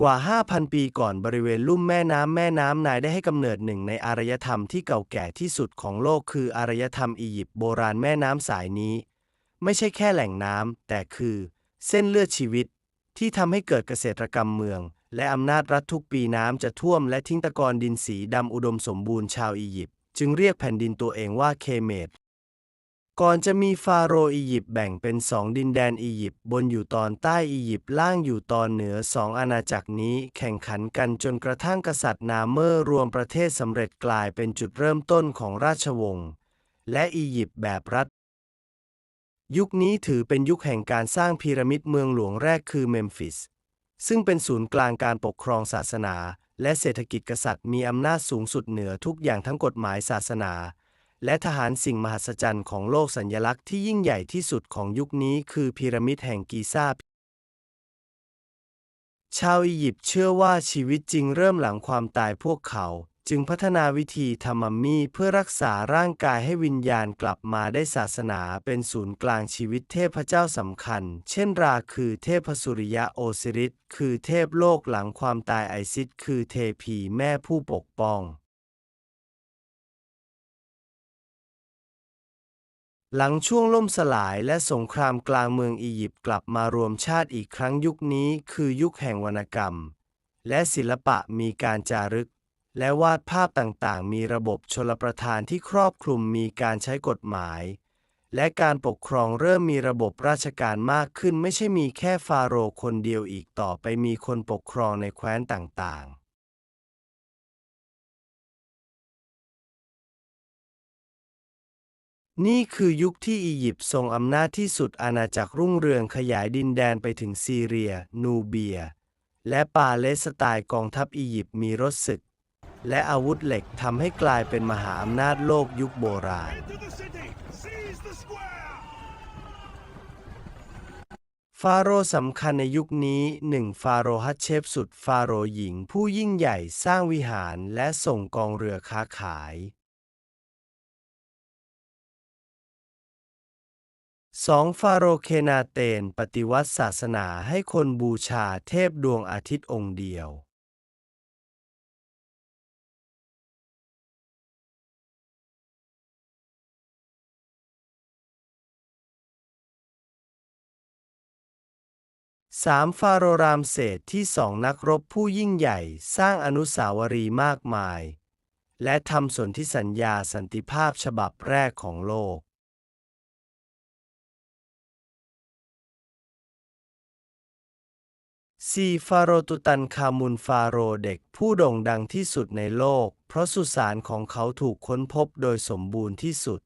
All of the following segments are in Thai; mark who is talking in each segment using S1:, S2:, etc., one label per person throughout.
S1: กว่า 5,000 ปีก่อนบริเวณลุ่มแม่น้ำแม่น้ำนายได้ให้กำเนิดหนึ่งในอารยธรรมที่เก่าแก่ที่สุดของโลกคืออารยธรรมอียิปต์โบราณแม่น้ำสายนี้ ไม่ใช่แค่แหล่งน้ำแต่คือ เส้นเลือดชีวิต ที่ทำให้เกิดเกษตรกรรมเมือง และอำนาจรัฐทุกปีน้ำจะท่วมและทิ้งตะกอนดินสีดำอุดมสมบูรณ์ชาวอียิปต์จึงเรียกแผ่นดินตัวเองว่าเคเมด ก่อนจะมีฟาโรห์อียิปต์แบ่งเป็นสองดินแดนอียิปต์บนอยู่ตอนใต้อียิปต์ล่างอยู่ตอนเหนือสองอาณาจักรนี้แข่งขันกันจนกระทั่งกษัตริย์นาเมอร์รวมประเทศสำเร็จกลายเป็นจุดเริ่มต้นของราชวงศ์และอียิปต์แบบรัฐ ยุคนี้ถือเป็นยุคแห่งการสร้างพีระมิดเมืองหลวงแรกคือเมมฟิส ซึ่งเป็นศูนย์กลางการปกครองศาสนา และเศรษฐกิจกษัตริย์มีอำนาจสูงสุดเหนือทุกอย่างทั้งกฎหมายศาสนา และทหารสิ่งมหัศจรรย์ของโลกสัญลักษณ์ที่ยิ่งใหญ่ที่สุดของยุคนี้คือพีระมิดแห่งกีซ่าชาวอียิปต์เชื่อว่าชีวิตจริงเริ่มหลังความตายพวกเขา จึงพัฒนาวิธีทำมัมมี่เพื่อรักษาร่างกายให้วิญญาณกลับมาได้ศาสนาเป็นศูนย์กลางชีวิตเทพเจ้าสำคัญ เช่นราคือเทพสุริยะโอซิริสคือเทพโลกหลังความตายไอซิสคือเทพีแม่ผู้ปกป้อง หลังช่วงล่มสลายและสงครามกลางเมืองอียิปต์กลับมารวมชาติอีกครั้งยุคนี้คือยุคแห่งวรรณกรรม และศิลปะมีการจารึก และวาดภาพต่างๆ มีระบบชลประทานที่ครอบคลุมมีการใช้กฎหมาย และการปกครองเริ่มมีระบบราชการมากขึ้นไม่ใช่มีแค่ฟาโรห์คนเดียวอีกต่อไปมีคนปกครองในแคว้นต่างๆ นี่คือยุคที่อียิปต์ทรงอำนาจที่สุดอาณาจักรรุ่งเรืองขยายดินแดนไปถึงซีเรีย นูเบีย และปาเลสไตน์กองทัพอียิปต์มีรถศึก และอาวุธเหล็กทำให้กลายเป็นมหาอำนาจโลกยุคโบราณ ฟาโรห์สำคัญในยุคนี้หนึ่งฟาโรห์ฮัตเชฟสุดฟาโรห์หญิงผู้ยิ่งใหญ่สร้างวิหารและส่งกองเรือค้าขาย สองฟาโรเคนาเตนปฏิวัติศาสนาให้คนบูชาเทพดวงอาทิตย์องค์เดียว สามฟาโรรามเศสที่สองนักรบผู้ยิ่งใหญ่สร้างอนุสาวรีย์มากมาย และทำสนธิสัญญาสันติภาพฉบับแรกของโลก สี่ฟาโรตุตันคามุนฟาโรเด็กผู้โด่งดังที่สุดในโลก เพราะสุสานของเขาถูกค้นพบโดยสมบูรณ์ที่สุด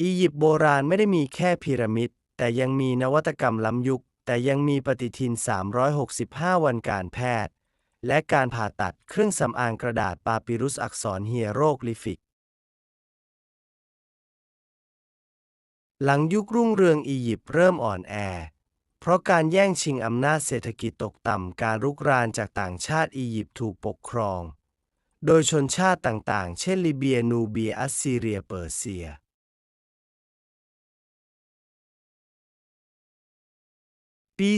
S1: อียิปต์โบราณไม่ได้มีแค่พีระมิด แต่ยังมีนวัตกรรมล้ำยุค แต่ยังมีปฏิทิน 365 วันการแพทย์ และการผ่าตัดเครื่องสำอางกระดาษปาปิรุสอักษรเฮียโรกลิฟิก หลังยุครุ่งเรืองอียิปต์เริ่มอ่อนแอ เพราะการแย่งชิงอำนาจเศรษฐกิจตกต่ำการรุกรานจากต่างชาติอียิปต์ถูกปกครอง โดยชนชาติต่างๆ เช่นลิเบียนูเบียอัสซีเรียเปอร์เซีย ปี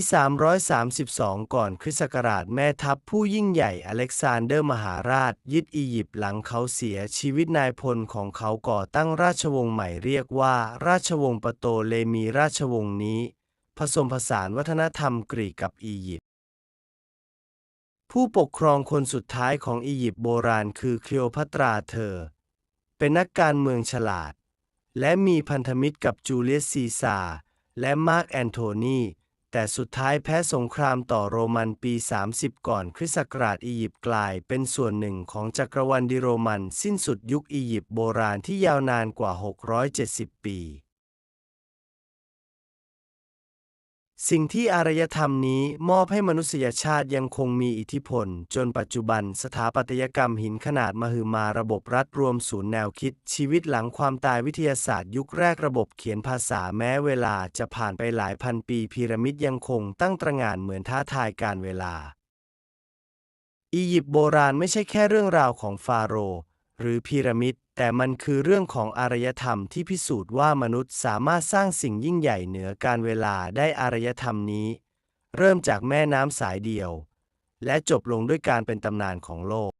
S1: 332 ก่อนคริสต์ศักราชแม่ทัพผู้ยิ่งใหญ่อเล็กซานเดอร์มหาราช ยึดอียิปต์หลังเขาเสียชีวิตนายพลของเขาก่อตั้งราชวงศ์ใหม่เรียกว่า ราชวงศ์ปโตเลมีราชวงศ์นี้ ผสมผสานวัฒนธรรมกรีกกับอียิปต์ผู้ปกครองคนสุดท้ายของอียิปต์โบราณคือคลีโอพัตราเธอ เป็นนักการเมืองฉลาด และมีพันธมิตรกับจูเลียสซีซาร์และมาร์กแอนโทนี แต่สุดท้ายแพ้สงครามต่อโรมันปี 30 ก่อนคริสต์ศักราชอียิปต์กลายเป็นส่วนหนึ่งของจักรวรรดิโรมันสิ้นสุดยุคอียิปต์โบราณที่ยาวนานกว่า 670 ปี สิ่งที่อารยธรรมนี้มอบให้มนุษยชาติยังคงมีอิทธิพล จนปัจจุบันสถาปัตยกรรมหินขนาดมหึมาระบบรัฐรวมศูนย์แนวคิด ชีวิตหลังความตายวิทยาศาสตร์ยุคแรกระบบเขียนภาษาแม้เวลาจะผ่านไปหลายพันปีพีระมิดยังคงตั้งตระหง่านเหมือนท้าทายการเวลา อียิปต์โบราณไม่ใช่แค่เรื่องราวของฟาโรห์หรือพีระมิด แต่มันคือเรื่องของอารยธรรมที่พิสูจน์ว่ามนุษย์สามารถสร้างสิ่งยิ่งใหญ่เหนือการเวลาได้อารยธรรมนี้ เริ่มจากแม่น้ำสายเดียว และจบลงด้วยการเป็นตำนานของโลก